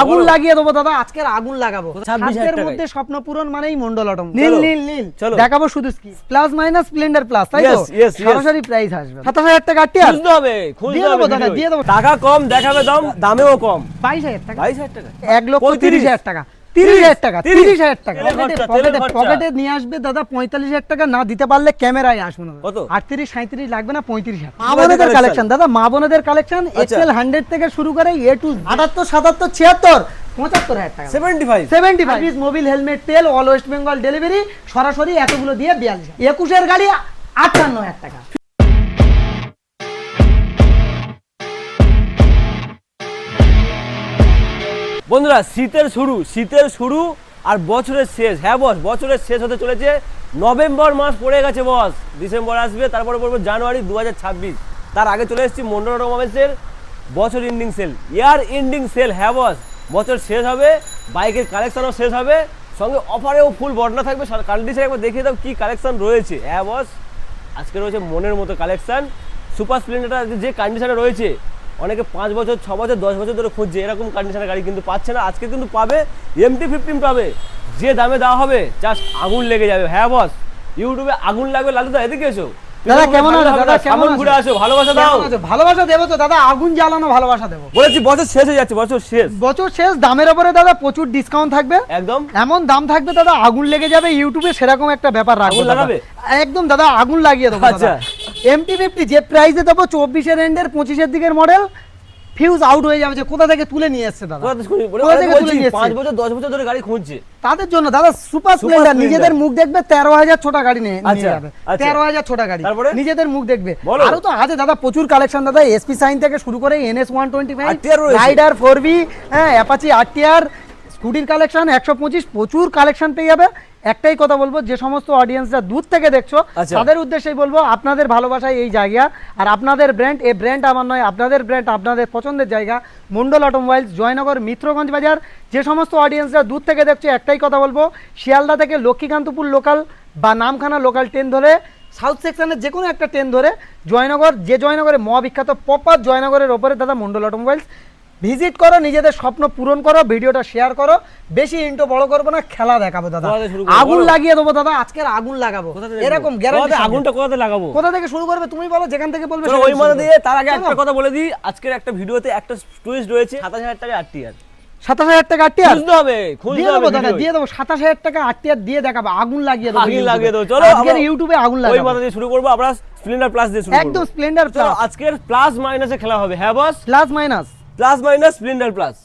আগুন লাগিয়ে দেবো দাদা আজকের আগুন লাগাবো। ছাব্বিশের মধ্যে স্বপ্ন পূরণ মানেই মন্ডল অটম। নীল নীল নীল। চলো। দেখাবো শুধু প্লাস মাইনাস স্প্লেন্ডার প্লাস তাই তো. সরাসরি প্রাইস আসবে। সাতাশ হাজার টাকা আটটি খুঁজতে হবে খুঁজতে দিয়ে দেবো হবে দাদা, দিয়ে দেবো। টাকা কম দেখাবে দাম দামেও কম। বাইশ হাজার টাকা। বাইশ হাজার টাকা। এক লক্ষ পঁয়ত্রিশ। তিরিশ হাজার টাকা। তিরিশ হাজার টাকা তিরিশ। হাজার টাকা। পকেটে নিয়ে আসবে দাদা পঁয়তাল্লিশ হাজার টাকা না দিতে পারলে ক্যামেরায় আসবে না। কত? আটত্রিশ সাঁত্রিশ লাগবে না পঁয়ত্রিশ হাজার। মা বোনেদের কালেকশন দাদা মা বোনেদের কালেকশন আচ্ছা। এক্সেল হান্ড্রেড থেকে শুরু করে এ টু আটাত্তর সাতাত্তর ছিয়াত্তর। পঁচাত্তর হাজার টাকা। Seventy five seventy five mobil helmet তেল অল ওয়েস্ট বেঙ্গল ডেলিভারি সরাসরি এতগুলো দিয়ে বিয়াল্লিশ একুশের গাড়ি আটান্ন হাজার টাকা। বন্ধুরা, শীতের শুরু শীতের শুরু আর বছরের শেষ। হ্যাঁ বস, বছরের শেষ হতে চলেছে। নভেম্বর মাস পড়ে গেছে, বস। ডিসেম্বর আসবে, তারপরে পড়ব জানুয়ারি দু হাজার ছাব্বিশ। তার আগে চলে এসেছি মন্ডল অটোমোবাইলসের বছর ending sale year ending sale হ্যাঁ বস। বছর শেষ হবে, বাইকের কালেকশনও শেষ হবে। সঙ্গে অফারেও ফুল বর্ণনা থাকবে কান্ডিশন একবার দেখিয়ে দাও কি কালেকশন রয়েছে। হ্যাঁ বস। আজকে রয়েছে মনের মতো কালেকশন সুপার স্প্লেন্ডারটা যে কন্ডিশনে রয়েছে অনেকে পাঁচ বছর ছ বছর দশ বছর ধরে খুঁজছে এরকম কন্ডিশনের গাড়ি কিন্তু পাচ্ছে না। আজকে কিন্তু পাবে এমটি ফিফটিন পাবে। যে দামে দেওয়া হবে জাস্ট আগুন লেগে যাবে। হ্যাঁ বস ইউটিউবে আগুন লাগবে লালুদা এদিকে এসো। দাদা কেমন আছো? দাদা কেমন ঘুরে আসো ভালোবাসা দাও। ভালোবাসা দেবো তো দাদা আগুন জ্বালানো ভালোবাসা দেবো। বলেছি বছর শেষ হয়ে যাচ্ছে বছর শেষ। বছর শেষ দামের ওপরে দাদা প্রচুর ডিসকাউন্ট থাকবে। একদম। এমন দাম থাকবে দাদা আগুন লেগে যাবে ইউটিউবে সেরকম একটা ব্যাপার রাখব আগুন লাগাবে? একদম দাদা আগুন লাগিয়ে দেবো আচ্ছা। এমটি ফিফটি যে প্রাইসে দেবো চব্বিশের এন্ডের পঁচিশের দিকের মডেল ফিউজ আউট হয়ে যাবে যে কোথা থেকে তুলে নিয়ে এসছে দাদা। কোথা থেকে আরে তুলে নিয়ে পাঁচ বছর দশ বছর ধরে গাড়ি খুঁজছে। তাদের জন্য দাদা সুপার স্প্লেন্ডার নিজেদের মুখ দেখবে তেরো হাজার ছোটা গাড়ি নিয়ে নিয়ে আচ্ছা, যাবে। আচ্ছা। তেরো হাজার ছোটা গাড়ি? নিজেদের মুখ দেখবে। আরও তো আছে দাদা প্রচুর কালেকশন দাদা এসপি সাইন থেকে শুরু করে NS one twenty five rider four V হ্যাঁ অ্যাপাচি আরটিআর স্কুটির কালেকশন একশো পঁচিশ প্রচুর কালেকশন পেয়ে যাবে। একটাই কথা বলব যে সমস্ত অডিয়েন্সরা দূর থেকে দেখছ আচ্ছা। তাদের উদ্দেশ্যেই বলব আপনাদের ভালোবাসায় এই জায়গা। আর আপনাদের ব্র্যান্ড এই ব্র্যান্ড আমার নয় আপনাদের ব্র্যান্ড আপনাদের পছন্দের জায়গা মন্ডল অটোমোবাইলস জয়নগর মিত্রগঞ্জ বাজার। যে সমস্ত অডিয়েন্সরা দূর থেকে দেখছ একটাই কথা বলব শিয়ালদা থেকে লক্ষ্মীকান্তপুর লোকাল বা নামখানা লোকাল ট্রেন ধরে সাউথ সেকশনের যে কোনো একটা ট্রেন ধরে জয়নগর যে জয়নগরে মহাবিখ্যাত পপার জয়নগরের ওপরে দাদা মন্ডল অটোমোবাইলস ভিজিট করো নিজেদের স্বপ্ন পূরণ করো ভিডিওটা শেয়ার করো। বেশি ইন্টো বড় করব না খেলা দেখাবো দাদা? আগুন লাগিয়ে দেবো দাদা আজকের আগুন লাগাবো। এরকম? গ্যারান্টি কোথা থেকে আগুনটা কোথাতে লাগাবো? কোথা থেকে শুরু করবে তুমি বলো যেখান থেকে বলবে ওই মানে দিয়ে তার আগে একটা কথা বলে দিই আজকের একটা ভিডিওতে একটা টুইস্ট রয়েছে। সাতাশ হাজার টাকা আটটি আর। সাতাশ হাজার টাকা আটটি আর? হবে দিয়ে দেবো দাদা দিয়ে দেবো। সাতাশ হাজার টাকা আটটি আর দিয়ে দেখাবো আগুন লাগিয়ে দেবো আগুন লাগিয়ে দেবো। চলো আজকের ইউটিউবে আগুন ওই লাগাবো। মাথা দিয়ে শুরু করব আমরা স্প্লেন্ডার প্লাস দিয়ে শুরু করব। একদম স্প্লেন্ডার চলো আজকের প্লাস মাইনাসে খেলা হবে। হ্যাঁ boss plus minus plus minus splendor plus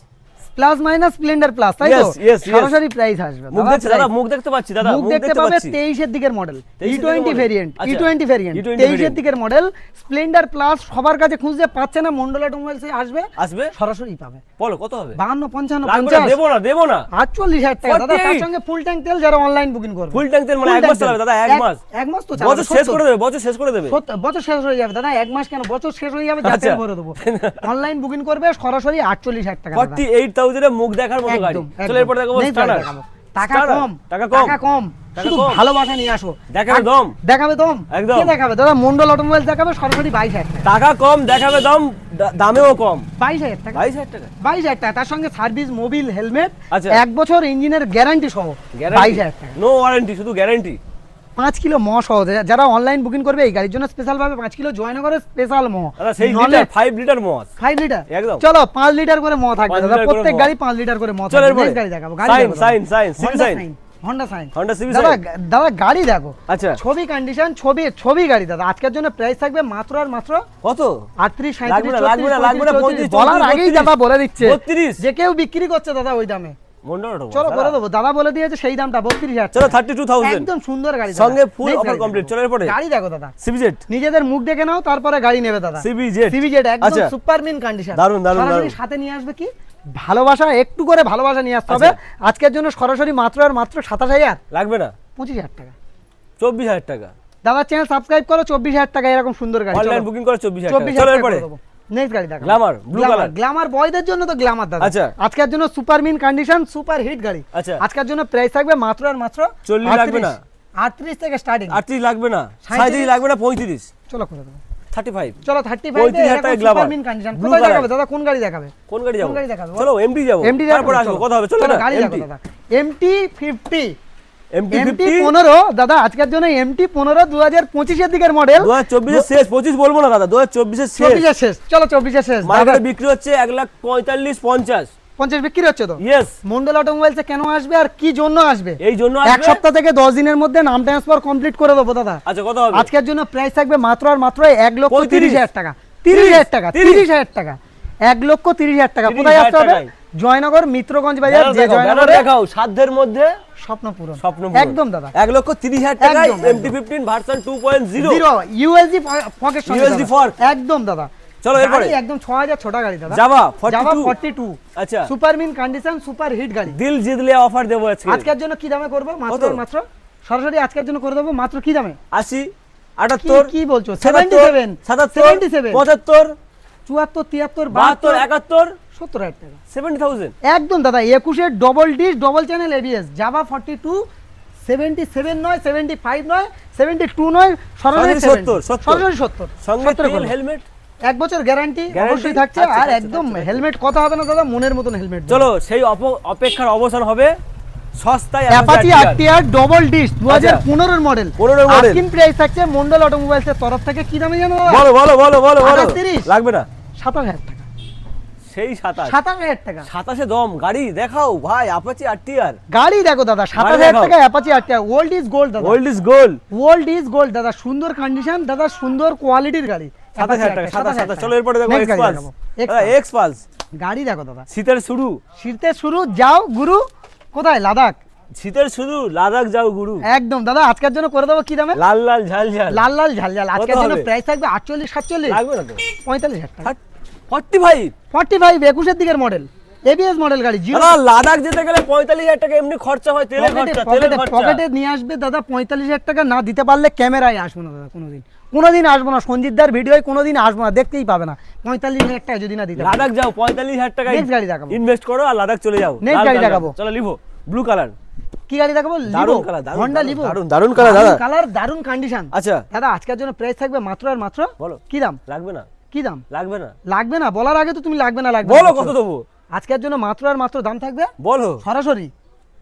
plus minus splendor plus তাই তো? সরাসরি প্রাইস আসবে। মুখ দেখতে দাদা মুখ দেখতে পাচ্ছি দাদা মুখ দেখতে পাবে 23 এর দিকের model E20 variant E20 variant 23 এর দিকের মডেল স্প্লেন্ডার প্লাস সবার কাছে খুঁজে পাচ্ছে না মন্ডলা টোমালসে আসবে আসবে? সরাসরি পাবে। বলো কত হবে? 52 55 50 দেব না দেব না। 48 হাজার টাকা দাদা তার সঙ্গে ফুল ট্যাঙ্ক তেল যারা অনলাইন বুকিং করবে। ফুল ট্যাঙ্ক তেল মানে এক মাস চলবে দাদা এক মাস। এক মাস তো চলবে বছর শেষ করে দেবে বছর শেষ করে দেবে। বছর শেষ হয়ে যাবে দাদা এক মাস কেন? বছর শেষ হয়ে যাবে যাতে করে দেব। অনলাইন বুকিং করবে সরাসরি 48 হাজার টাকা 48 থাউজেন্ডে মুখ দেখার মতো গাড়ি। চলো। এরপর দেখাবো স্টার্টার টাকা কম টাকা কম। টাকা কম। শুধু ভালোবাসা নিয়ে আসো। দেখাবে দম। দেখাবে দম? একদম। দেখাবে? দাদা মন্ডল অটোমোবাইল দেখাবে সরাসরি বাইশ হাজার টাকা। কম দেখাবে দাম দামেও কম। বাইশ হাজার টাকা। বাইশ হাজার টাকা। বাইশ হাজার টাকা। তার সঙ্গে সার্ভিস মোবিল হেলমেট আচ্ছা। এক বছর ইঞ্জিনের গ্যারান্টি সহ বাইশ হাজার টাকা। নো ওয়ারেন্টি শুধু গ্যারান্টি পাঁচ কিলো ম সহ যারা অনলাইন বুকিং করবে এই গাড়ির জন্য স্পেশাল ভাবে পাঁচ কিলো জয়নগরের স্পেশাল ম। সেই ফাইভ লিটার মস ফাইভ লিটার একদম। চলো পাঁচ লিটার করে ম থাকবে। দাদা প্রত্যেক গাড়ি পাঁচ লিটার করে ম থাকবে। গাড়ি দেখাবো গাড়ি সাইন, সাইন। Sign, sign. দাদা দাদা গাড়ি দেখো। আচ্ছা। ছবি কন্ডিশন ছবি ছবি গাড়ি দাদা। আজকের জন্য প্রাইস থাকবে মাত্র আর মাত্র কত? আটত্রিশ লাগবে না, লাগবে না, লাগবে না, বলার আগেই দাদা বলে দিচ্ছে। যে কেউ বিক্রি করছে দাদা ওই দামে। চলো করে দেবো। দাদা বলে দিয়েছে সেই দামটা বত্রিশ হাজার। চলো থার্টি টু থাউজেন্ড একদম সুন্দর গাড়ি সঙ্গে ফুল অফার কমপ্লিট চলো এরপরে। গাড়ি দেখো দাদা। সিবিজেট নিজেদের মুখ দেখে নাও তারপরে গাড়ি নেবে দাদা। সিবিজেট সিভিজেড একদম আচ্ছা। সুপার মিন কন্ডিশন দারুণ, দারুণ, দারুণ। সাথে নিয়ে আসবে কি? ভালোবাসা একটু করে ভালোবাসা নিয়ে আসতে হবে। আচ্ছা। আজকের জন্য সরাসরি মাত্র আর মাত্র সাতাশ হাজার। লাগবে না? পঁচিশ হাজার টাকা। চব্বিশ হাজার টাকা। দাদা চ্যানেল সাবস্ক্রাইব করো চব্বিশ হাজার টাকা এরকম সুন্দর গাড়ি। অনলাইন বুকিং করে চব্বিশ হাজার চব্বিশ হাজার নেক্সট গাড়ি দেখো Glamour, blue color। গ্ল্যামার বয়দের জন্য তো গ্ল্যামার দাদা। আচ্ছা। আজকের জন্য super mint condition super hit গাড়ি। আচ্ছা। আজকের জন্য প্রাইস থাকবে মাত্র আর মাত্র 40 লাগবে না। আটত্রিশ। থেকে স্টার্টিং আটত্রিশ লাগবে না। সাঁইত্রিশ। সাঁত্রিশ লাগবে না পঁয়ত্রিশ। চলো করে দেবো। থার্টি চলো থার্টি 35,000 টাকা গ্লামার। কন্ডিশন কোথায় দেখাবে দাদা? কোন গাড়ি দেখাবে? কোন গাড়ি যাব কোন গাড়ি দেখাবে? চলো এমডি যাব এমডি তারপর আসব কথা হবে চলো গাড়ি দেখো দাদা। এমটি ফিফটি এমটি এমটি পনেরো দাদা আজকের জন্য এমটি পনেরো দু হাজার পঁচিশের দিকের মডেল দু হাজার চব্বিশের শেষ পঁচিশ বলব না দাদা দু হাজার চব্বিশের শেষ। চব্বিশের শেষ। চলো চব্বিশের শেষ। মার্কেটে বিক্রি হচ্ছে এক লাখ পঁয়তাল্লিশ পঞ্চাশ। পঞ্চাশ বিক্রি হচ্ছে তো? ইয়েস মন্ডল অটোমোবাইলসে কেন আসবে আর কি জন্য আসবে? এই জন্য এক সপ্তাহ থেকে দশ দিনের মধ্যে নাম ট্রান্সফার কমপ্লিট করে দেবো দাদা। আচ্ছা কত হবে? আজকের জন্য প্রাইস থাকবে মাত্র আর মাত্র এক লক্ষ তিরিশ হাজার টাকা। তিরিশ হাজার টাকা তিরিশ। হাজার টাকা। এক লক্ষ তিরিশ হাজার টাকা। কোথায় আসতে হবে? জয়নগর মিত্রগঞ্জ বাজার যে জয়নগরে। দেখাও সাধ্যের মধ্যে স্বপ্ন পূরণ। স্বপ্ন একদম দাদা। এক লক্ষ তিরিশ হাজার টাকায় MT fifteen version two point zero zero USD pocket USD fork। একদম দাদা। চলো এরপরে। একদম ছ হাজার গাড়ি দাদা। জাভা জাভা 42 আচ্ছা। Super mint condition super hit গাড়ি। দিল জিতলে অফার দেবো আজকে। আজকের জন্য কি দামে করব? মাত্র মাত্র? সরাসরি আজকের জন্য করে দেবো মাত্র কি দামে? আশি কি আটাত্তর কি বলছো? সাতাত্তর 77 সাতাত্তর 77 পঁচাত্তর চুয়াত্তর তিয়াত্তর বাহাত্তর বাহাত্তর। একাত্তর সত্তর হাজার টাকা। সেভেন্টি থাউজেন্ড একদম দাদা একুশের double disc double channel ABS Jawa forty two seventy seven নয় সেভেন্টি ফাইভ নয় সেভেন্টি টু নয় সরাসরি সরাসরি 70 70, 70 সরাসরি সত্তর। সঙ্গে সত্তর হেলমেট এক বছর গ্যারান্টি অবশ্যই থাকছে। আর একদম হেলমেট কথা হবে না দাদা মনের মতন হেলমেট চলো সেই অপেক্ষার অবসান হবে সস্তায় Apache RTR double disc model 15 এর model। আস্কিন প্রাইস থাকছে মন্ডল অটোমোবাইলস এর তরফ থেকে। কি দামে জানো? বলো বলো বলো বলো বলো। লাগবে না। সাতাশ হাজার টাকা। সেই সাতাশ। সাতাশ হাজার টাকা। সাতাশে দম গাড়ি দেখাও ভাই আপাচি আর গাড়ি দেখো দাদা সাতাশ হাজার টাকা Apache RTR old is gold দাদা। Old is gold old is gold দাদা। সুন্দর কন্ডিশন দাদা সুন্দর কোয়ালিটির গাড়ি। সাতাশ হাজার টাকা সাতাশ চলো এরপরে দেখো এক্সপালস এক্সপালস গাড়ি দেখো দাদা। শীতের শুরু। শীতের শুরু যাও গুরু। কোথায়? লাদাখ। শীতের শুরু লাদাখ যাও গুরু। একদম দাদা আজকের জন্য করে দেবো কি দামে? লাল লাল ঝাল ঝাল। লাল লাল ঝাল ঝাল। আজকের জন্য প্রাইস থাকবে আটচল্লিশ সাতচল্লিশ। লাগবে না পঁয়তাল্লিশ হাজার টাকা। Forty five. ফর্টি ফাইভ একুশের দিকের মডেল এবিএস মডেল গাড়ি জিরো। লাদাখ যেতে গেলে পঁয়তাল্লিশ হাজার টাকা এমনি খরচা হয় তেলের খরচা তেলের খরচা। পকেটে নিয়ে আসবে দাদা পঁয়তাল্লিশ হাজার টাকা না দিতে পারলে ক্যামেরায় আসব না দাদা কোনোদিন। কোনোদিন আসব না সঞ্জিতদার ভিডিওয় কোনোদিন আসব না দেখতেই পাবে না। পঁয়তাল্লিশ হাজার টাকা যদি না দিতে লাদাখ যাও পঁয়তাল্লিশ হাজার টাকা Next গাড়ি দেখাবো। ইনভেস্ট করো আর লাদাখ চলে যাও। লাল গাড়ি দেখাবো। চলো লিভো ব্লু কালার। কি গাড়ি দেখাবো? দারুণ কালার হন্ডা লিভো। দারুণ দারুণ কালার দাদা। কালার দারুণ কন্ডিশন আচ্ছা। দাদা আজকের জন্য প্রাইস থাকবে মাত্র আর মাত্র বলো। কি দাম? লাগবে না। কি দাম? লাগবে না। লাগবে না? বলার আগে তো তুমি লাগবে না লাগবে বলো কত। দেবো? আজকের জন্য মাত্র আর মাত্র দাম থাকবে? বলো। সরাসরি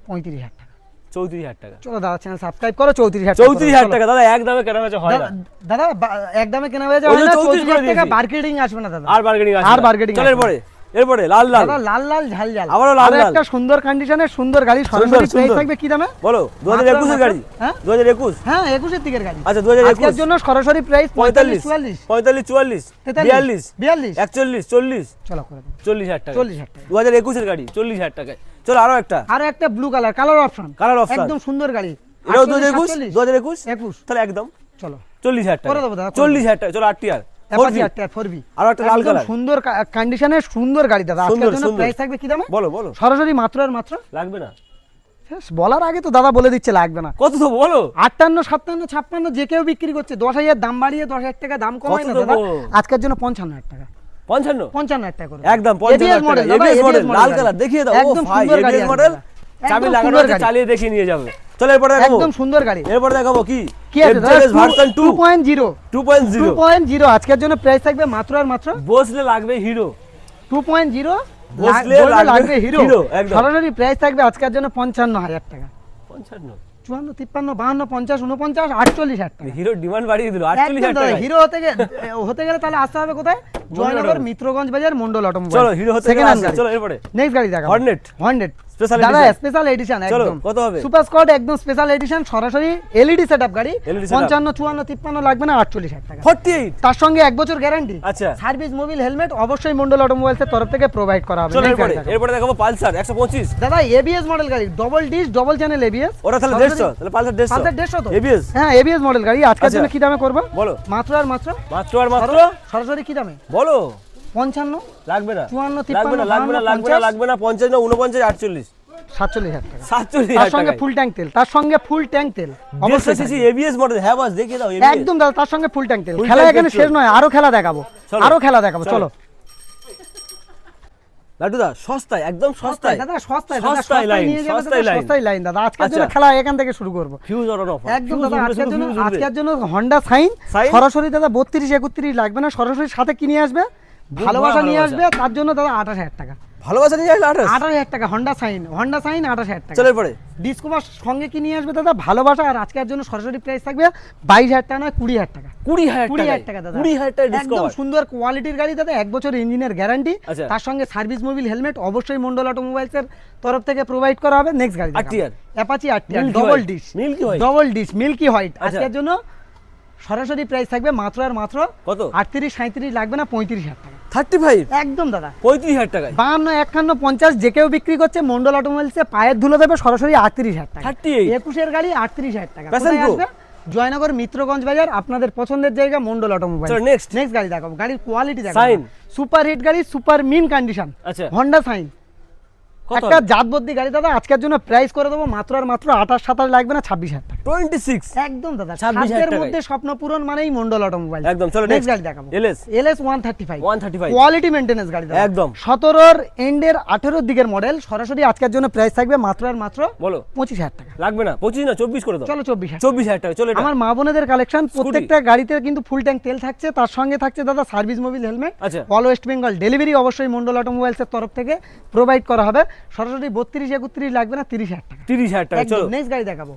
পঁয়ত্রিশ হাজার টাকা। চৌত্রিশ হাজার টাকা। চলো দাদা চ্যানেল সাবস্ক্রাইব করো চৌত্রিশ হাজার চৌত্রিশ হাজার টাকা। দাদা এক দামে কেনা হয়েছে হয় না। দাদা এক একদমে কেনা বেচা না 34 চৌত্রিশ হাজার টাকা মার্কেটিং আসবে না দাদা। আর মার্কেটিং আর মার্কেটিং আসবে এরপরে লাল লাল। লাল লাল ঝাল ঝাল। আবারও লাল লাল। একটা সুন্দর কন্ডিশনের সুন্দর গাড়ি সরাসরি সুন্দর, প্রাইস থাকবে কি দামে? বলো দু হাজার মাত্র একুশের মাত্র- গাড়ি? হ্যাঁ? দু হাজার একুশ? হ্যাঁ একুশের দিকের গাড়ি। আচ্ছা, 2021 আজকের জন্য সরাসরি প্রাইস পঁয়তাল্লিশ চুয়াল্লিশ। পঁয়তাল্লিশ চুয়াল্লিশ। তেতাল্লিশ। বিয়াল্লিশ। বিয়াল্লিশ। একচল্লিশ চল্লিশ। চলো করে দেবো চল্লিশ হাজার টাকা চল্লিশ হাজার টাকা দু হাজার একুশের গাড়ি চল্লিশ হাজার টাকায়। চলো আরও একটা। আরও একটা blue colour colour option colour option একদম সুন্দর গাড়ি। এটাও দু হাজার 48, একুশ 47, হাজার একুশ? একুশ। তাহলে একদম। চলো। চল্লিশ হাজার টাকা করে করে চল্লিশ হাজার টাকা চলো আটটি আর। অ্যাপাচি আটটা ফোর বি আরও একটা লাল কালার সুন্দর কন্ডিশনের সুন্দর গাড়ি দাদা। আজকের জন্য প্রাইস থাকবে কি দামে? বলো বলো। সরাসরি মাত্র আর মাত্র? লাগবে না। বলার আগে তো দাদা বলে দিচ্ছে লাগবে না। কত তো বলো? আটান্ন সাতান্ন ছাপ্পান্ন যে কেউ বিক্রি করছে দশ হাজার দাম বাড়িয়ে দশ হাজার টাকা দাম কমায় না দাদা। আজকের জন্য পঞ্চান্ন হাজার টাকা। পঞ্চান্ন? পঞ্চান্ন হাজার টাকা একদম পঞ্চান্ন লাল কালার দেখিয়ে দাও। একদম মডেল। চাবি লাগানো আছে চালিয়ে দেখিয়ে নিয়ে যাবে। চলো এরপরে দেখাবো। একদম সুন্দর গাড়ি। এরপরে দেখাবো কি? কি আছে? Version two two point zero two point two zero point zero আজকের জন্য প্রাইস থাকবে মাত্র আর মাত্র? বসলে লাগবে হিরো টু পয়েন্ট জিরো বসলে লাগবে লাগবে হিরো hero, একদম। সরাসরি প্রাইস থাকবে আজকের জন্য পঞ্চান্ন হাজার টাকা। পঞ্চান্ন। চুয়ান্ন তিপ্পান্ন বাহান্ন পঞ্চাশ উনপঞ্চাশ আটচল্লিশ হাজার টাকা। হিরো ডিমান্ড বাড়িয়ে দিল আটচল্লিশ একদম হাজার হিরো হতে গেলে হতে গেলে তাহলে আসতে হবে কোথায়? জয়নগর মিত্রগঞ্জ বাজার মন্ডল অটোমোবাইল। চলো হিরো হতে গেলে হ্যান্ড আসে। চলো এরপরে। নেক্সট গাড়ি দেখাবো। Hornet। হর্নেট Special দাদা স্পেশাল এডিশন একদম। কত হবে? সুপার স্কোয়াড একদম স্পেশাল এডিশন সরাসরি এলইডি সেটআপ গাড়ি। LED setup। পঞ্চান্ন চুয়ান্ন তিপ্পান্ন লাগবে না আটচল্লিশ হাজার টাকা। ফর্টি এইট তার সঙ্গে এক বছর গ্যারান্টি আচ্ছা। সার্ভিস মোবিল হেলমেট অবশ্যই মন্ডল অটোমোবাইলস এর তরফ থেকে প্রোভাইড করা হবে। এরপরে এরপরে দেখাবো পালসার একশো পঁচিশ। দাদা এবিএস মডেল গাড়ি double disc double channel ABS ওটা তাহলে দেড়শো তাহলে পালসার দেড়শো। পালসার দেড়শো তো? এবিএস হ্যাঁ এবিএস মডেল গাড়ি। আজকের আচ্ছা। জন্য কি দামে করব? বলো। মাত্র আর মাত্র? মাত্র আর মাত্র? সরাসরি কি দামে? বলো। পঞ্চান্ন? লাগবে না। চুয়ান্ন, লাগবে না লাগবে না লাগবে না লাগবে না পঞ্চাশ? না উনপঞ্চাশ আটচল্লিশ। সাতচল্লিশ হাজার টাকা। সাতচল্লিশ তার সঙ্গে ফুল ট্যাঙ্ক তেল তার সঙ্গে ফুল ট্যাঙ্ক তেল। অবশ্যই সিসি এবিএস মডেল হ্যাঁ বাস দেখিয়ে দাও একদম দাদা তার সঙ্গে ফুল ট্যাঙ্ক তেল। খেলা এখানে শেষ নয় আরও খেলা দেখাবো। আরও খেলা দেখাবো চলো। চলো। সস্তায় একদম সস্তায় দাদা সস্তায় সস্তায় সস্তায় লাইন সস্তায় লাইন সস্তায় লাইন দাদা। আজকের জন্য আচ্ছা। খেলা এখান থেকে শুরু করব। ফিউজ অন অফ একদম দাদা আজকের জন্য আজকের জন্য হন্ডা সাইন সাইন? সরাসরি দাদা বত্রিশ একত্রিশ লাগবে না সরাসরি সাথে কিনে আসবে। ভালোবাসা নিয়ে আসবে তার জন্য দাদা আঠাশ হাজার টাকা। ভালোবাসা নিয়ে আসলে আঠাশ? আঠাশ হাজার টাকা হন্ডা সাইন হন্ডা সাইন আঠাশ হাজার টাকা। চলে পরে। ডিসকভার সঙ্গে কি নিয়ে আসবে দাদা? ভালোবাসা আর আজকের জন্য সরাসরি প্রাইস থাকবে বাইশ হাজার টাকা নয় কুড়ি হাজার টাকা। কুড়ি হাজার কুড়ি টাকা হাজার টাকা দাদা। কুড়ি হাজার টাকা একদম সুন্দর কোয়ালিটির গাড়ি দাদা এক বছর ইঞ্জিনের গ্যারান্টি আচ্ছা। তার সঙ্গে সার্ভিস মোবিল হেলমেট অবশ্যই মন্ডল অটোমোবাইলস এর তরফ থেকে প্রোভাইড করা হবে। নেক্সট গাড়ি RTR? Apache RTR Milky double? Disc Milky White? Double disc milky white. আজকের জন্য সরাসরি প্রাইস থাকবে মাত্র আর মাত্র কত? আটত্রিশ সাঁত্রিশ লাগবে না পঁয়ত্রিশ হাজার টাকা। Thirty five? একদম দাদা। পঁয়ত্রিশ হাজার টাকায়? বাহান্ন একান্ন পঞ্চাশ যে কেউ বিক্রি করছে মন্ডল অটোমোবাইলসে পায়ের ধুলো দেবে সরাসরি আটত্রিশ হাজার টাকা 38 একুশের গাড়ি আটত্রিশ হাজার টাকা। আসবে? জয়নগর মিত্রগঞ্জ বাজার আপনাদের পছন্দের জায়গা মন্ডল অটোমোবাইল next. নেক্সট গাড়ি দেখাবো। গাড়ির কোয়ালিটি দেখাবো। সুপার হিট গাড়ি সুপার মিন কন্ডিশন আচ্ছা। হন্ডা সাইন একটা জাতবদ্দি গাড়ি দাদা আজকের জন্য প্রাইস করে দেবো মাত্র আর মাত্র আঠাশ সাতাশ লাগবে না ছাব্বিশ হাজার টাকা। টোয়েন্টি সিক্স একদম দাদা 26,000 ছাব্বিশের টাকায়। মধ্যে স্বপ্ন পূরণ মানেই মন্ডল অটোমোবাইল একদম, চলো, নেক্সট গাড়ি দেখাবো। LS LS one thirty five 135 quality maintenance গাড়ি দাদা। একদম। সতেরোর এন্ডের আঠেরোর দিকের মডেল সরাসরি আজকের জন্য প্রাইস থাকবে মাত্র আর মাত্র বলো। পঁচিশ হাজার টাকা। লাগবে না পঁচিশ না চব্বিশ করে দাও। চলো চব্বিশ চব্বিশ হাজার টাকা চলে আমার মা বোনেদের কালেকশন প্রত্যেকটা গাড়িতে কিন্তু ফুল ট্যাঙ্ক তেল থাকছে তার সঙ্গে থাকছে দাদা সার্ভিস মোবিল হেলমেট আচ্ছা। অল ওয়েস্ট বেঙ্গল ডেলিভারি অবশ্যই মন্ডল অটোমোবাইলস এর তরফ থেকে প্রোভাইড করা হবে। সরাসরি বত্রিশ একত্রিশ লাগবে না তিরিশ হাজার টাকা। তিরিশ হাজার টাকা চলো। নেক্সট গাড়ি দেখাবো।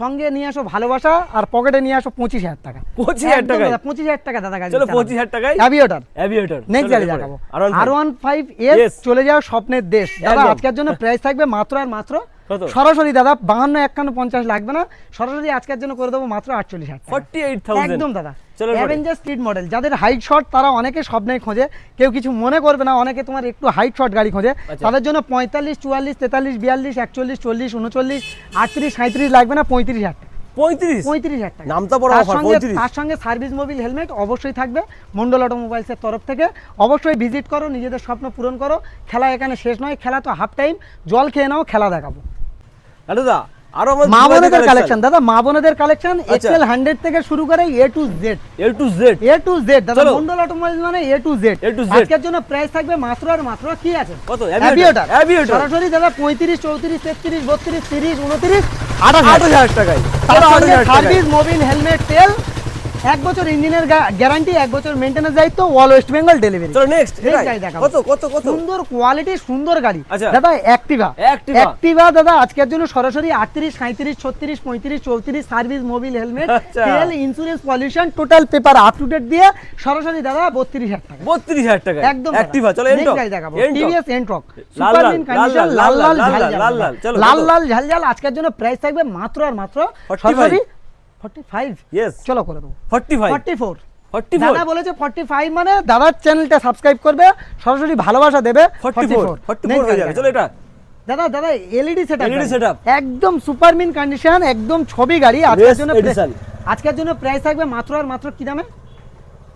সঙ্গে নিয়ে আসো ভালোবাসা আর পকেটে নিয়ে আসো পঁচিশ হাজার টাকা। পঁচিশ হাজার টাকা পঁচিশ হাজার টাকা দাদা গাড়ি চলো পঁচিশ হাজার টাকায়? অ্যাভিয়েটার অ্যাভিয়েটর নেক্সট গাড়ি দেখাবো। আর ওয়ান ফাইভ. এস চলে যাও স্বপ্নের দেশ। দাদা আজকের জন্য প্রাইস থাকবে মাত্র আর মাত্র? সরাসরি দাদা বাহান্ন একান্ন পঞ্চাশ লাগবে না। সরাসরি আজকের জন্য করে দেবো মাত্র আটচল্লিশ হাজার একদম দাদা। অ্যাভেঞ্জার স্পিড মডেল যাদের হাইট শট তারা অনেকে স্বপ্নে খোঁজে কেউ কিছু মনে করবে না অনেকে তোমার একটু হাইট শট গাড়ি খোঁজে। আচ্ছা। তাদের জন্য পঁয়তাল্লিশ চুয়াল্লিশ তেতাল্লিশ বিয়াল্লিশ একচল্লিশ চল্লিশ উনচল্লিশ আটত্রিশ সাঁত্রিশ লাগবে না পঁয়ত্রিশ হাজার পঁয়ত্রিশ? পঁয়ত্রিশ হাজার টাকা। নামটা বড় তার সঙ্গে 35 তার সঙ্গে সার্ভিস মোবিল হেলমেট অবশ্যই থাকবে মন্ডল অটোমোবাইলসের তরফ থেকে। অবশ্যই ভিজিট করো নিজেদের স্বপ্ন পূরণ করো। খেলা এখানে শেষ নয় খেলা তো হাফ টাইম জল খেয়ে নাও খেলা দেখাবো। দাদা আরও মা বোনেদের কালেকশন দাদা মা বোনেদের কালেকশন। এক্সেল থেকে শুরু করে A to Z A to Z A to Z দাদা মন্ডল অটোমোবাইল মানে এ টু জেড। আজকের জন্য প্রাইস থাকবে মাত্র আর মাত্র কি আছে কত? অ্যাভিয়েটর। সরাসরি দাদা পঁয়ত্রিশ চৌত্রিশ তেত্রিশ বত্রিশ তিরিশ উনত্রিশ আঠাশ আঠাশ হাজার টাকায় তার চলো, আঠাশ সঙ্গে হাজার টাকায়। সার্ভিস মোবিল হেলমেট তেল এক বছর ইঞ্জিনের গ্যারান্টি এক বছর মেনটেন্যান্স দায়িত্ব অল ওয়েস্ট বেঙ্গল ডেলিভারি চলো নেক্সট। কত কত কত? সুন্দর কোয়ালিটি সুন্দর গাড়ি। আচ্ছা। দাদা অ্যাক্টিভা অ্যাক্টিভা দাদা আজকের জন্য সরাসরি আটত্রিশ সাঁত্রিশ ছত্রিশ পঁয়ত্রিশ চৌত্রিশ সার্ভিস মোবিল হেলমেট আচ্ছা। তেল insurance pollution total paper up to date দিয়ে সরাসরি দাদা বত্রিশ হাজার টাকা। বত্রিশ হাজার টাকায় একদম অ্যাক্টিভা চলো দেখাবো। টিভিএস এন্ট্রক লাল সুপার লাল, লাল লাল, লাল লাল লাল লাল, লাল আজকের জন্য প্রাইস থাকবে মাত্র আর মাত্র সরাসরি 45 ইয়েস চলো করে দেবো। ফর্টি ফাইভ 44 দাদা বলেছে 45 মানে দাদার চ্যানেলটা সাবস্ক্রাইব করবে সরাসরি ভালোবাসা দেবে ফর্টি ফোর ফর্টি ফোর হয়ে যাবে। চলো এটা। দাদা দাদা এলইডি সেটআপ LED setup। একদম সুপার মিন কন্ডিশন একদম ছবি গাড়ি। আজকের জন্য। আজকের জন্য প্রাইস থাকবে মাত্র আর মাত্র কি দামে?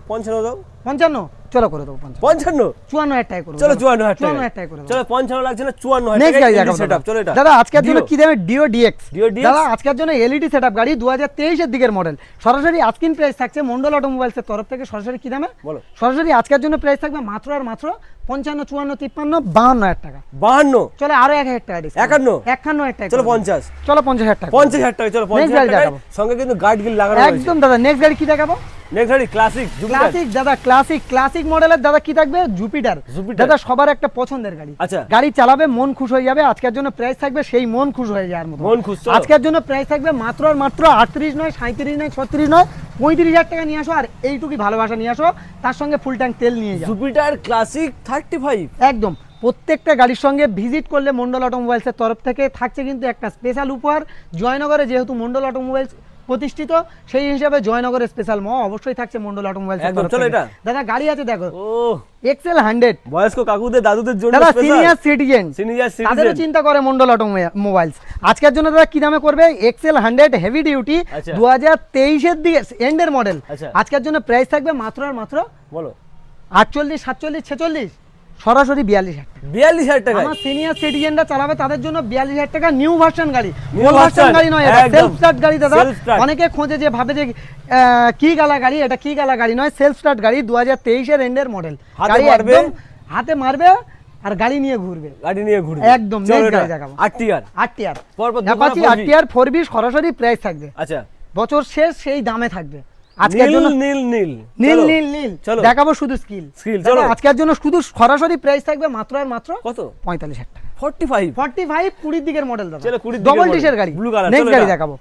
পঞ্চান্ন দাও। পঞ্চান্ন? চলো করে দেবো পঞ্চান্ন। চুয়ান্ন হাজার টাকা করে চলো চুয়ান্ন হাজার চুয়ান্ন টাকা হাজার টাকা করে চলো পঞ্চান্ন লাগছে না চুয়ান্ন হাজার নেক্সট গাড়ি দেখাবো সেট দাদা। চলো এটা। দাদা আজকের জন্য কি দেবে ডিও ডিএক্স Dio DX? দাদা আজকের জন্য এলইডি সেটআপ গাড়ি দিকের মডেল সরাসরি আজকিন প্রাইস থাকছে মন্ডল অটোমোবাইলসের তরফ থেকে। সরাসরি কি দামে? বলো। সরাসরি আজকের জন্য প্রাইস থাকবে মাত্র আর মাত্র পঞ্চান্ন চুয়ান্ন তিপ্পান্ন বাহান্ন হাজার টাকা। বাহান্ন? চলো আরও এক হাজার টাকা। একান্ন? একান্ন হাজার টাকা চলো পঞ্চাশ। চলো পঞ্চাশ হাজার টাকা পঞ্চাশ হাজার টাকা চলো পঞ্চাশ হাজার দেখাবো। সঙ্গে কিন্তু গার্ড গিল লাগানো একদম দাদা। নেক্সট গাড়ি কি দেখাবো? নেক্সট গাড়ি ক্লাসিক ক্লাসিক দাদা ক্লাসিক ক্লাসিক মডেলের দাদা কি থাকবে? জুপিটার দাদা সবার একটা পছন্দের গাড়ি। আচ্ছা। গাড়ি চালাবে মন খুশ হয়ে যাবে আজকের জন্য প্রাইস থাকবে সেই মন খুশ হয়ে যাওয়ার মতো। মন খুশ, আজকের জন্য প্রাইস থাকবে মাত্র আর মাত্র আটত্রিশ নয় সাঁত্রিশ নয় ছত্রিশ নয় পঁয়ত্রিশ হাজার টাকা নিয়ে আসো আর এইটুকুই ভালোবাসা নিয়ে আসো। তার সঙ্গে ফুল ট্যাঙ্ক তেল নিয়ে যাও। জুপিটার ক্লাসিক থার্টি ফাইভ একদম। প্রত্যেকটা গাড়ির সঙ্গে ভিজিট করলে মন্ডল অটোমোবাইলসের তরফ থেকে থাকছে কিন্তু একটা স্পেশাল উপহার। জয়নগরে যেহেতু মন্ডল অটোমোবাইলস প্রতিষ্ঠিত সেই হিসাবে জয়নগরে স্পেশাল ম অবশ্যই থাকছে মন্ডল অটোমোবাইলস একদম, চলো এটা। দাদা গাড়ি আছে দেখো। ও। এক্সেল হান্ড্রেড বয়স্ক কাকুদের দাদুদের জন্য দাদা সিনিয়র সিটিজেন সিনিয়র তাদেরও চিন্তা করে মন্ডল অটোমোবাইলস আজকের জন্য দাদা কি দামে করবে? এক্সেল হান্ড্রেড হেভি ডিউটি আচ্ছা। দু হাজার তেইশের দিকে এন্ডের মডেল আচ্ছা। আজকের জন্য প্রাইস থাকবে মাত্র আর মাত্র বলো। আটচল্লিশ সাতচল্লিশ ছেচল্লিশ। সরাসরি বিয়াল্লিশ হাজার টাকা। বিয়াল্লিশ হাজার টাকায়? আমার সিনিয়র সিটিজেনরা চালাবে তাদের জন্য বিয়াল্লিশ হাজার টাকা নিউ ভার্সন গাড়ি। নিউ ভার্সন গাড়ি নয় এটা সেলফ স্টার্ট গাড়ি দাদা। অনেকে খোঁজে যে ভাবে যে কি গালা গাড়ি এটা কি গালা গাড়ি নয় সেলফ স্টার্ট গাড়ি দু হাজার তেইশের এন্ডের মডেল হাতে গাড়ি মারবে। একদম হাতে মারবে আর গাড়ি নিয়ে ঘুরবে। গাড়ি নিয়ে ঘুরবে। একদম, এটা, গাড়ি দেখাবো। পরপর দুখানা অ্যাপাচি 4B ফোর বি সরাসরি প্রাইস থাকবে। আচ্ছা। বছর শেষ সেই দামে থাকবে। আজকের জন্য নীল নীল। নীল নীল নীল। চলো। দেখাবো শুধু স্কিল Skill, চলো। আজকের জন্য শুধু সরাসরি প্রাইস থাকবে মাত্র আর মাত্র কত? পঁয়তাল্লিশ হাজার টাকা। ফর্টি ফাইভ ফর্টি ফাইভ কুড়ির দিকের মডেল দাদা। চলো, 20 দিকের ডবল ডিশের গাড়ি। Blue color, নেক্সট গাড়ি। দেখাবো।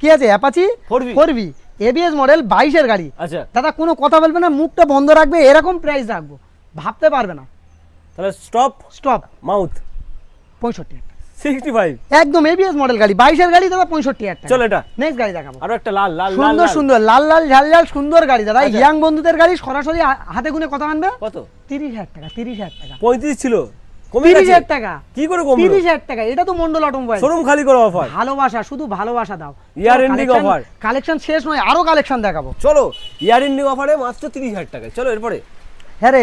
কি আছে? Apache 4B four B ABS model বাইশের গাড়ি। আচ্ছা। দাদা কোনো কথা বলবে না মুখটা বন্ধ রাখবে এরকম প্রাইস রাখব। ভাবতে পারবে না। তাহলে স্টপ স্টপ মাউথ পঁয়ষট্টি টাকা। সিক্সটি ফাইভ একদম এবিএস মডেল গাড়ি বাইশের গাড়ি দাদা পঁয়ষট্টি হাজার টাকা। চলো এটা। নেক্সট গাড়ি দেখাবো। আরও একটা লাল লাল লাল সুন্দর সুন্দর লাল লাল ঝাল ঝাল সুন্দর গাড়ি দাদা। ইয়াং বন্ধুদের গাড়ি সরাসরি হাতে গুনে কত আনবে? কত? তিরিশ হাজার টাকা তিরিশ হাজার টাকা। পঁয়ত্রিশ ছিল। কমে তিরিশ গেছে। হাজার টাকা। কি করে টাকা। এটা তো মন্ডল অটোমোবাইল। শোরুম খালি করে অফার ভালোবাসা শুধু ভালোবাসা দাও। ইয়ার ending offer। কালেকশন শেষ নয় আরও কালেকশন দেখাবো। চলো ইয়ার ইন্ডিং অফারে মাত্র তিরিশ হাজার টাকা চলো এরপরে। হ্যাঁ রে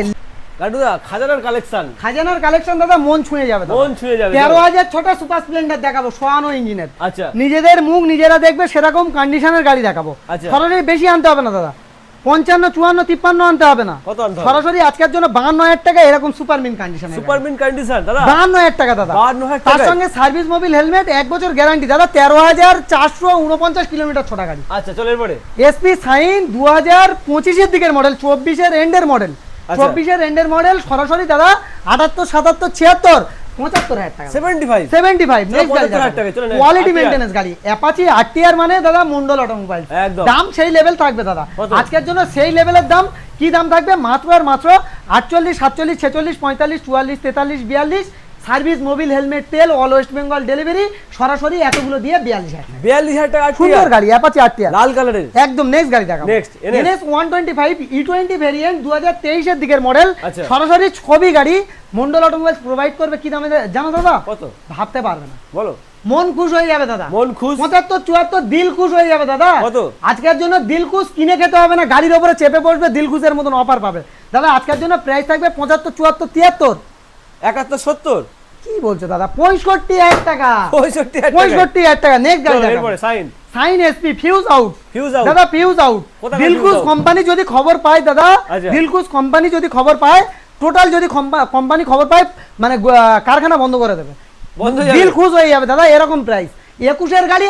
গাডুদা খাজানার কালেকশন খাজানার কালেকশন দাদা মন ছুঁয়ে যাবে মন ছুঁয়ে যাবে তেরো হাজার ছটা সুপার স্প্লেন্ডার দেখাবো সোয়ানো ইঞ্জিনের। আচ্ছা। নিজেদের মুখ নিজেরা দেখবে সেরকম কন্ডিশনের গাড়ি দেখাবো। আচ্ছা। সরাসরি বেশি আনতে হবে না দাদা। পঞ্চান্ন চুয়ান্ন তিপ্পান্ন আনতে হবে না। কত আনতে হবে? সরাসরি আজকের জন্য বাহান্ন হাজার টাকা এরকম সুপার কন্ডিশন সুপার কন্ডিশন দাদা। বাহান্ন হাজার টাকা দাদা। তার সঙ্গে সার্ভিস মোবিল হেলমেট এক বছর গ্যারান্টি দাদা তেরো হাজার চারশো উনপঞ্চাশ কিলোমিটার ছোটা গাড়ি। আচ্ছা চলো এরপরে। এসপি সাইন দু হাজার পঁচিশের দিকের মডেল চব্বিশের এন্ডের মডেল। চব্বিশের এন্ডের মডেল সরাসরি দাদা আটাত্তর সাতাত্তর ছিয়াত্তর পঁচাত্তর হাজার টাকা। সেভেন্টি ফাইভ সেভেন্টি ফাইভ চলো, 75,000 টাকা, চলো, next, কোয়ালিটি মেনটেন্স গাড়ি। অ্যাপাচি আরটিআর মানে দাদা মন্ডল অটোমোবাইল দাম সেই লেভেল থাকবে দাদা। আজকের জন্য সেই লেভেলের দাম। কি দাম থাকবে? মাত্র আর মাত্র আটচল্লিশ সাতচল্লিশ ছেচল্লিশ পঁয়তাল্লিশ চুয়াল্লিশ তেতাল্লিশ বিয়াল্লিশ সার্ভিস মোবিল হেলমেট তেল অল ওয়েস্ট বেঙ্গল ডেলিভারি সরাসরি এতগুলো দিয়ে বিয়াল্লিশ হাজার বিয়াল্লিশ হাজার টাকা সুন্দর গাড়ি অ্যাপাচি আরটিআর লাল কালারের। একদম নেক্সট গাড়ি Next, NS NS one twenty five E twenty variant দু হাজার তেইশের দিকের মডেল আচ্ছা। সরাসরি ছবি গাড়ি মন্ডল অটোমোবাইলস প্রোভাইড করবে কি দামে জানো দাদা? কত? ভাবতে পারবে না। বলো। মন খুশ হয়ে যাবে দাদা। মন খুশ পঁচাত্তর চুয়াত্তর দিল খুশ হয়ে যাবে দাদা। কত? আজকের জন্য দিল খুশ কিনে খেতে হবে না গাড়ির ওপরে চেপে বসবে দিল খুশের মতন অফার পাবে। দাদা আজকের জন্য প্রাইস থাকবে পঁচাত্তর চুয়াত্তর তিয়াত্তর। একাত্তর সত্তর। কি বলছো দাদা? পঁয়ষট্টি হাজার টাকা। পঁয়ষট্টি পঁয়ষট্টি হাজার টাকা। নেক্সট গাড়ি। এরপরে Shine Shine SP fuse out fuse out দাদা ফিউজ আউট দিলকুশ কোম্পানি যদি খবর পায় দাদা আচ্ছা। দিলকুশ কোম্পানি যদি খবর পায় টোটাল যদি কোম্পানি খবর পায় মানে কারখানা বন্ধ করে দেবে? দিল খুশ হয়ে যাবে দাদা এরকম প্রাইস একুশের গাড়ি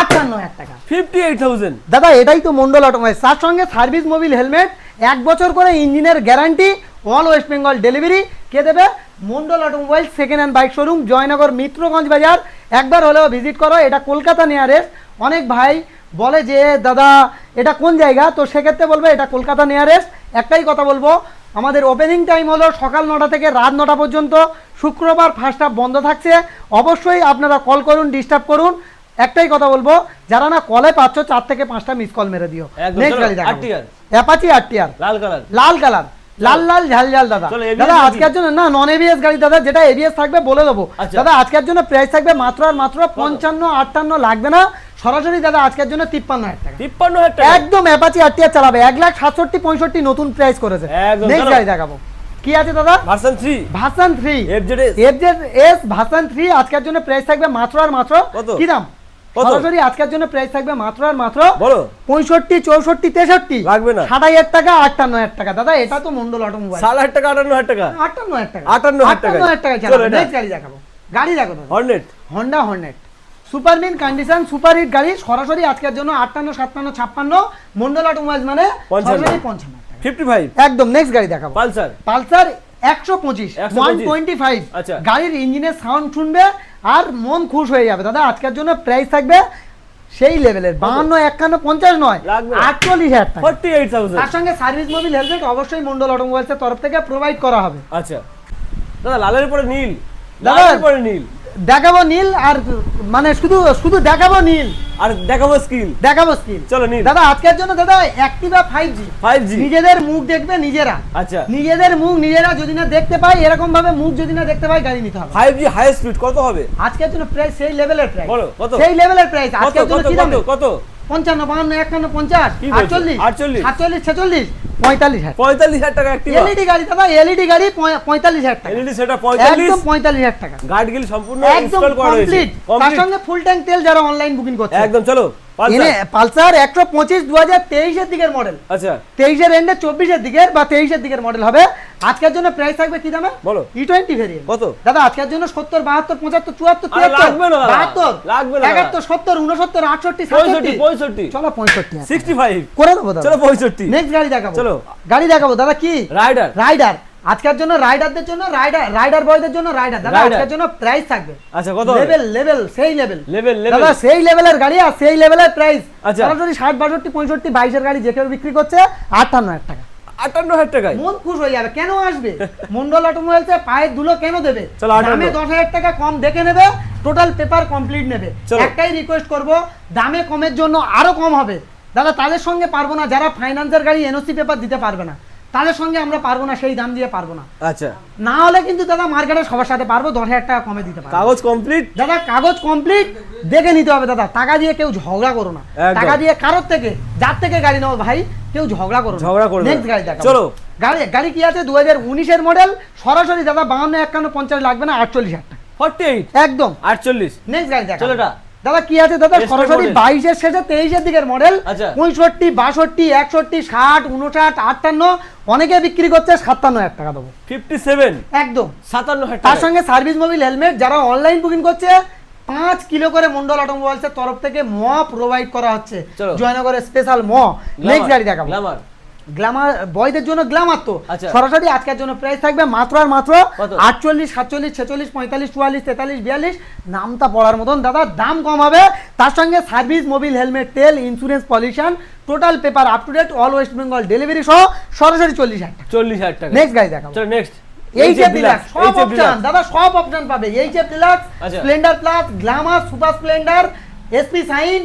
আটান্ন হাজার টাকা। ফিফটি এইট থাউজেন্ড দাদা এটাই তো মন্ডল অটোমোবাইল তার সঙ্গে সার্ভিস মোবিল হেলমেট এক বছর করে ইঞ্জিনের guarantee all West Bengal delivery কে দেবে? Mondal automobile second hand bike showroom Joynagar Mitraganj বাজার একবার হলেও ভিজিট করো এটা কলকাতা নিয়ারেস্ট অনেক ভাই বলে যে দাদা এটা কোন জায়গা? তো সেক্ষেত্রে বলবে এটা কলকাতা নিয়ারেস্ট একটাই কথা বলব আমাদের ওপেনিং টাইম হলো সকাল নটা থেকে রাত নটা পর্যন্ত। শুক্রবার ফার্স্ট হাফ বন্ধ থাকছে। অবশ্যই আপনারা কল করুন ডিস্টার্ব করুন। একটাই কথা বলব যারা না কলে পাচ্ছ চার থেকে পাঁচটা মিস কল মেরে দিও। একদম, নেক্সট গাড়ি দেখাবো। অ্যাপাচি আরটিআর লাল কালার লাল কালার লাল লাল ঝাল ঝাল দাদা। দাদা আজকের জন্য না নন এবিএস গাড়ি দাদা যেটা এবিএস থাকবে বলে দেবো। আচ্ছা। দাদা আজকের জন্য প্রাইস থাকবে মাত্র আর মাত্র পঞ্চান্ন আটান্ন লাগবে না। সরাসরি দাদা আজকের জন্য তিপ্পান্ন হাজার টাকা। তিপ্পান্ন হাজার টাকা? একদম অ্যাপাচি আরটিআর চালাবে। এক লাখ সাতষট্টি পঁয়ষট্টি নতুন প্রাইস করেছে। নেক্সট গাড়ি দেখাবো। কি আছে দাদা? Version three version three FZ S version three আজকের জন্য প্রাইস থাকবে মাত্র আর মাত্র? কি দাম? সরাসরি আজকের জন্য প্রাইস থাকবে মাত্র আর মাত্র বলো। পঁয়ষট্টি চৌষট্টি তেষট্টি। লাগবে না। সাত হাজার টাকা আটান্ন হাজার টাকা। দাদা এটা তো মন্ডল অটোমোবাইল সাত হাজার টাকা আটান্ন হাজার টাকা। আটান্ন হাজার টাকা। 58 হাজার টাকা। আটান্ন হাজার টাকা। নেক্সট গাড়ি দেখাবো। গাড়ি দেখো Hornet Honda Hornet super mint condition super hit গাড়ি। সরাসরি আজকের জন্য আটান্ন সাতান্ন ছাপ্পান্ন। মন্ডল অটোমোবাইল মানে। সরাসরি পঞ্চান্ন ফিফটি ফাইভ একদম নেক্সট গাড়ি দেখাবো। পালসার পালসার একশো পঁচিশ ওয়ান টোয়েন্টি ফাইভ আচ্ছা। গাড়ির ইঞ্জিনের সাউন্ড শুনবে। আর মন খুশ হয়ে যাবে। দাদা আজকের জন্য প্রাইস থাকবে সেই লেভেলের বাহান্ন একান্ন পঞ্চাশ নয়। আটচল্লিশ হাজার টাকা। তার সঙ্গে সার্ভিস মোবিল হেলমেট অবশ্যই মন্ডল অটোমোবাইলসের তরফ থেকে প্রোভাইড করা হবে। আচ্ছা। দাদা লালের পরে নীল। লালের পরে নীল। দেখাবো নীল আর মানে শুধু শুধু দেখাবো নীল। আর দেখাবো স্কিল। দেখাবো স্কিল। চলো নীল। দাদা আজকের জন্য দাদা Activa five G five G নিজেদের মুখ দেখবে নিজেরা। আচ্ছা। নিজেদের মুখ নিজেরা যদি না দেখতে পাই এরকম ভাবে মুখ যদি না দেখতে পাই গাড়ি নিতে হবে। ফাইভ জি হাই স্পিড কত হবে? আজকের জন্য প্রাইস সেই লেভেলের প্রাইস বলো, কত? সেই লেভেলের প্রাইস আজকের জন্য কি কত কত? পঞ্চান্ন বাহান্ন একান্ন পঞ্চাশ? আটচল্লিশ 48 সাতচল্লিশ ছেচল্লিশ পঁয়তাল্লিশ হাজার। পঁয়তাল্লিশ হাজার টাকা এলইডি গাড়ি দাদা এলইডি গাড়ি পঁয়- পঁয়তাল্লিশ হাজার টাকা। এলইডি সেটা পঁয়তাল্লিশ। একদম পঁয়তাল্লিশ হাজার টাকা। গার্ড গিল সম্পূর্ণ একদম ইনস্টল করা হয়েছে। কমপ্লিট তার সঙ্গে ফুল ট্যাঙ্ক তেল যারা অনলাইন বুকিং করছে। একদম চলো। এনে পালসার একশো পঁচিশ দু হাজার তেইশের দিকের মডেল আচ্ছা। তেইশের এন্ডে চব্বিশের দিকের বা তেইশের দিকের মডেল হবে। আজকের জন্য প্রাইস থাকবে কি দামে? বলো। ই টোয়েন্টি ভেরিয়েন্ট কত? দাদা আজকের জন্য সত্তর বাহাত্তর পঁচাত্তর চুয়াত্তর না বাহাত্তর। লাগবে না একাত্তর সত্তর উনসত্তর আটষট্টি পঁয়ষট্টি পঁয়ষট্টি। চলো পঁয়ষট্টি সিক্সটি ফাইভ করে দেবো দাদা। চলো পঁয়ষট্টি। নেক্সট গাড়ি দেখাবো। চলো। গাড়ি দেখাবো দাদা কি? রাইডার রাইডার আজকের জন্য রাইডারদের জন্য রাইডার রাইডার বয়দের জন্য রাইডার দাদা আজকের জন্য প্রাইস থাকবে। আচ্ছা কত লেভেল লেভেল সেই লেভেল লেভেল লেভেল দাদা সেই লেভেলের গাড়ি আর সেই লেভেলের প্রাইস আচ্ছা। সরাসরি ষাট বাষট্টি পঁয়ষট্টি বাইশের গাড়ি যে কেউ বিক্রি করছে আটান্ন হাজার টাকা। আটান্ন হাজার টাকায় মন খুশ হয়ে যাবে। কেন আসবে? মন্ডল অটোমোবাইলসে পায়ের ধুলো কেন দেবে? চলো। দামে দশ হাজার টাকা কম দেখে নেবে টোটাল পেপার কমপ্লিট নেবে। একটাই রিকোয়েস্ট করব দামে কমের জন্য আরও কম হবে। দাদা তাদের সঙ্গে পারব না যারা ফাইন্যান্সের গাড়ি এনওসি পেপার দিতে পারবে না। তাদের সঙ্গে আমরা পারব না সেই দাম দিয়ে পারব না। আচ্ছা। না হলে কিন্তু দাদা মার্কেটে সবার সাথে পারব দশ হাজার টাকা কমে দিতে পারব। কাগজ কমপ্লিট দাদা কাগজ কমপ্লিট দেখে নিতে হবে দাদা। টাকা দিয়ে কেউ ঝগড়া করো না। টাকা দিয়ে কারোর থেকে যার থেকে গাড়ি নাও ভাই কেউ ঝগড়া করো। ঝগড়া করবে না। নেক্সট গাড়ি দেখাবো। চলো। গাড়ি গাড়ি কি আছে? দু হাজার উনিশের মডেল সরাসরি দাদা বাহান্ন একান্ন পঞ্চাশ লাগবে না আটচল্লিশ হাজার টাকা। ফর্টি এইট একদম। আটচল্লিশ। নেক্সট গাড়ি দেখা চলো এটা। দাদা কি আছে দাদা? সরাসরি। বাইশের শেষে তেইশের দিকের মডেল আচ্ছা। পঁয়ষট্টি বাষট্টি একষট্টি ষাট উনষাট আটান্ন। অনেকে বিক্রি করছে সাতান্ন হাজার টাকা দেবো। Fifty seven. একদম। সাতান্ন হাজার তার সঙ্গে সার্ভিস মোবিল হেলমেট যারা অনলাইন বুকিং করছে পাঁচ কিলো করে মন্ডল অটোমোবাইলসের তরফ থেকে ম প্রোভাইড করা হচ্ছে। জয়নগরের স্পেশাল ম নেক্সট গাড়ি দেখাবো। গ্লামার বয়দের জন্য গ্লামার তো। আচ্ছা। সরাসরি আজকের জন্য প্রাইস থাকবে মাত্র আর মাত্র আটচল্লিশ সাতচল্লিশ ছেচল্লিশ পঁয়তাল্লিশ চুয়াল্লিশ তেতাল্লিশ বিয়াল্লিশ। নামটা পড়ার মতন দাদা দাম কম হবে। তার সঙ্গে সার্ভিস মোবিল হেলমেট তেল insurance pollution total paper up to date all West Bengal delivery সহ সরাসরি চল্লিশ হাজার চল্লিশ হাজার টাকা। নেক্সট গাড়ি দেখাবো। চলো নেক্সট এইচ এফ ডিলাক্স সব অপশন দাদা সব অপশন পাবে। H F deluxe. Splendor plus glamour super splendor SP Shine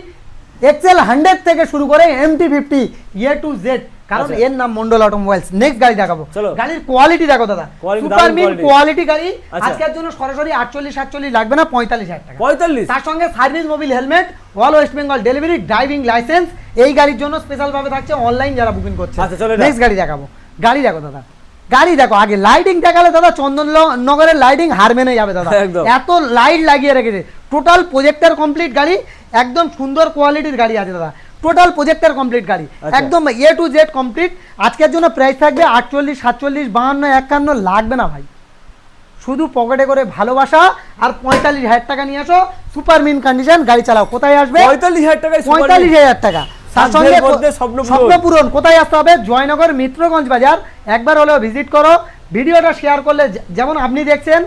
XL hundred থেকে শুরু করে এমটি ফিফটি ইয়ে টু জেড কারণ আচ্ছা। এর নাম মন্ডল অটোমোবাইলস নেক্সট গাড়ি দেখাবো। চলো। গাড়ির কোয়ালিটি দেখো দাদা। সুপার মিন কোয়ালিটি গাড়ি। আচ্ছা। আজকের জন্য সরাসরি আটচল্লিশ সাতচল্লিশ লাগবে না পঁয়তাল্লিশ হাজার টাকা। পঁয়তাল্লিশ? তার সঙ্গে service Mobil helmet all West Bengal delivery driving licence এই গাড়ির জন্য স্পেশাল ভাবে থাকছে অনলাইন যারা বুকিং করছে। আচ্ছা, চলো নেক্সট গাড়ি দেখাবো। গাড়ি দেখো দাদা। গাড়ি দেখো আগে লাইটিং দেখালে দাদা চন্দন নগরের লাইটিং হার মেনে যাবে দাদা। এত লাইট লাগিয়ে রেখেছে। টোটাল প্রজেক্টার কমপ্লিট গাড়ি একদম সুন্দর কোয়ালিটির গাড়ি আছে দাদা। টোটাল প্রজেক্টর কমপ্লিট গাড়ি। আচ্ছা। একদম এ টু জেড কমপ্লিট আজকের জন্য প্রাইস থাকবে আটচল্লিশ সাতচল্লিশ বাহান্ন একান্ন লাগবে না ভাই। শুধু পকেটে করে ভালোবাসা আর পঁয়তাল্লিশ হাজার টাকা নিয়ে আসো সুপার মিন কন্ডিশন গাড়ি চালাও। কোথায় আসবে? পঁয়তাল্লিশ হাজার super পঁয়তাল্লিশ হাজার টাকা। তার সঙ্গে স্বপ্ন পূরণ। কোথায় আসতে হবে? জয়নগর মিত্রগঞ্জ বাজার। একবার হলেও ভিজিট করো। ভিডিওটা শেয়ার করলে যেমন আপনি দেখছেন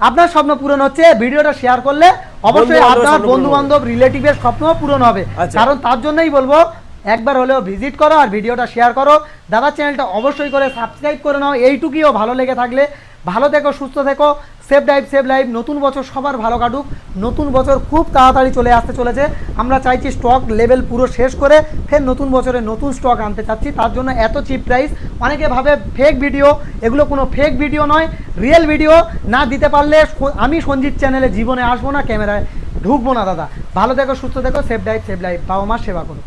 আপনার স্বপ্ন পূরণ হচ্ছে ভিডিওটা শেয়ার করলে অবশ্যই আপনার বন্ধু বান্ধব রিলেটিভের স্বপ্ন পূরণ হবে আচ্ছা। কারণ তার জন্যই বলব একবার হলেও ভিজিট করো আর ভিডিওটা শেয়ার করো। দাদা চ্যানেলটা অবশ্যই করে সাবস্ক্রাইব করে নাও। এইটুকুও ভালো লেগে থাকলে ভালো থেকো, সুস্থ থেকো। সেভ লাইফ সেভ লাইফ নতুন বছর সবার ভালো কাটুক। নতুন বছর খুব তাড়াতাড়ি চলে আসতে চলেছে। আমরা চাইছি স্টক লেভেল পুরো শেষ করে ফের নতুন বছরে নতুন স্টক আনতে চাচ্ছি। তার জন্য এত চিপ প্রাইস অনেকে ভাবে ফেক ভিডিও এগুলো কোনো ফেক ভিডিও নয় রিয়েল ভিডিও না দিতে পারলে আমি সঞ্জিত চ্যানেলে জীবনে আসব না ক্যামেরায় ঢুকবো না, দাদা। ভালো থেকো, সুস্থ থেকো। সেভ লাইফ সেভ লাইফ বাবা মার সেবা করো।